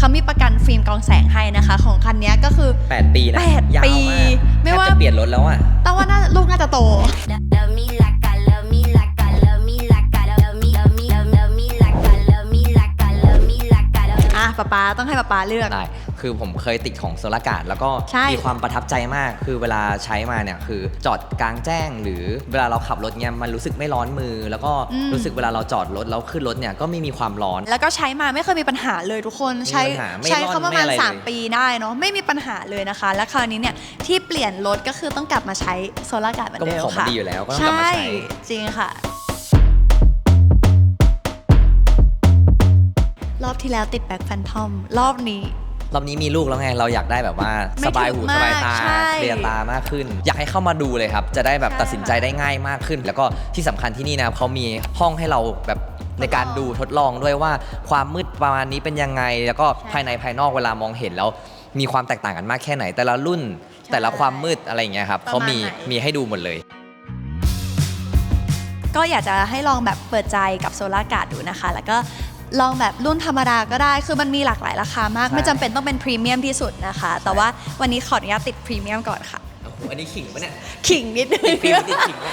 เขามีประกันฟิล์มกรองแสงให้นะคะ ของคันเนี้ยก็คือ 8 ปีนะแปดยาวปีมากไม่แทบว่าจะเปลี่ยนรถแล้วอะแต่ว่าน่าลูกน่าจะโต ป๊าป๊าต้องให้ป๊าป๊าเลือก ได้ คือผมเคยติดของโซลาการ์ดแล้วก็ใช่ มีความประทับใจมาก คือเวลาใช้มาเนี่ยคือจอดกลางแจ้ง หรือเวลาเราขับรถเนี่ยมันรู้สึกไม่ร้อนมือ แล้วก็รู้สึกเวลาเราจอดรถแล้วขึ้นรถเนี่ยก็ไม่มีความร้อน แล้วก็ใช้มาไม่เคยมีปัญหาเลยทุกคนใช้ปัญหาไม่ใช้ร่อนเขาประมาณไม่อะไรเลย3ปีได้เนาะไม่มีปัญหาเลยนะคะ และคราวนี้เนี่ยที่เปลี่ยนรถก็คือต้องกลับมาใช้โซลาร์การ์ดเหมือนก็เดิมของมันค่ะดีอยู่แล้วก็ต้องกลับมาใช่ใช้จริงค่ะ ที่แล้วติดแบ็คแฟนทอมรอบนี้ รอบนี้มีลูกแล้วไงเราอยากได้แบบว่าไม่สบายหู ถึงสบายตามากใช่ เคลียร์ตามากขึ้น อยากให้เข้ามาดูเลยครับ จะได้แบบใช่ตัดสินใจได้ง่ายมากขึ้น แล้วก็ที่สำคัญที่นี่นะครับเขามีห้องให้เราแบบในการดูทดลองด้วยว่าความมืดประมาณนี้เป็นยังไง แล้วก็ใช่ภายในภายนอกเวลามองเห็นแล้ว มีความแตกต่างกันมากแค่ไหน แต่ละรุ่นแต่ละความมืดอะไรอย่างเงี้ยครับประมาณเขามีไหนมีให้ดูหมดเลย ก็อยากจะให้ลองแบบเปิดใจกับโซลาร์การ์ดดูนะคะ แล้วก็ ลองแบบรุ่นธรรมดาก็ได้ คือมันมีหลากหลายราคามาก ใช่ ไม่จำเป็นต้องเป็นพรีเมียมที่สุดนะคะ แต่ว่าวันนี้ขออนุญาตติดพรีเมียมก่อนค่ะอันนี้ขิงปะเนี่ยขิงนิดนึงฟิล์มติดขิงปะ